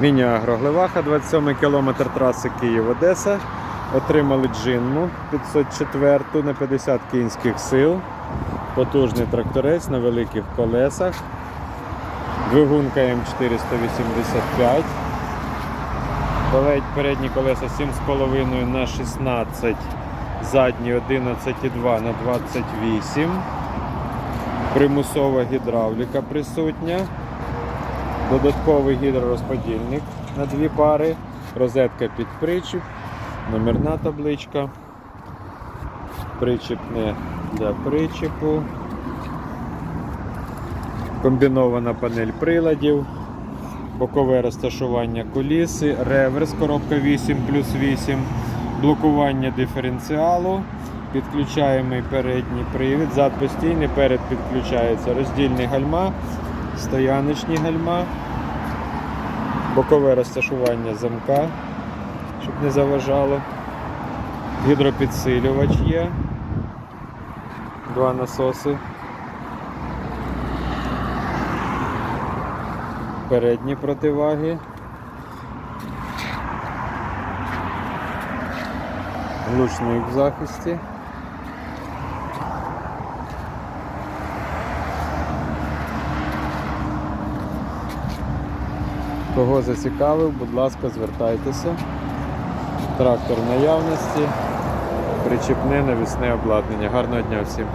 Міні-агро Глеваха, 27 кілометр траси Київ-Одеса. Отримали джинму 504 на 50 кінських сил. Потужний тракторець на великих колесах. Двигунка М485. Болеють передні колеса 7,5 на 16, задні 11,2 на 28. Примусова гідравліка присутня. Додатковий гідророзподільник на дві пари, розетка під причіп, номерна табличка, причіпне для причіпу, комбінована панель приладів, бокове розташування коліси, реверс, коробка 8 плюс 8, блокування диференціалу, підключаємий передній привід, зад постійний, перед підключається роздільний гальма, стояночні гальма, бокове розташування замка, щоб не заважало. Гідропідсилювач є. Два насоси. Передні противаги. Глушник в захисті. Кого зацікавив, будь ласка, звертайтеся. Трактор наявності, причіпне навісне обладнання. Гарного дня всім!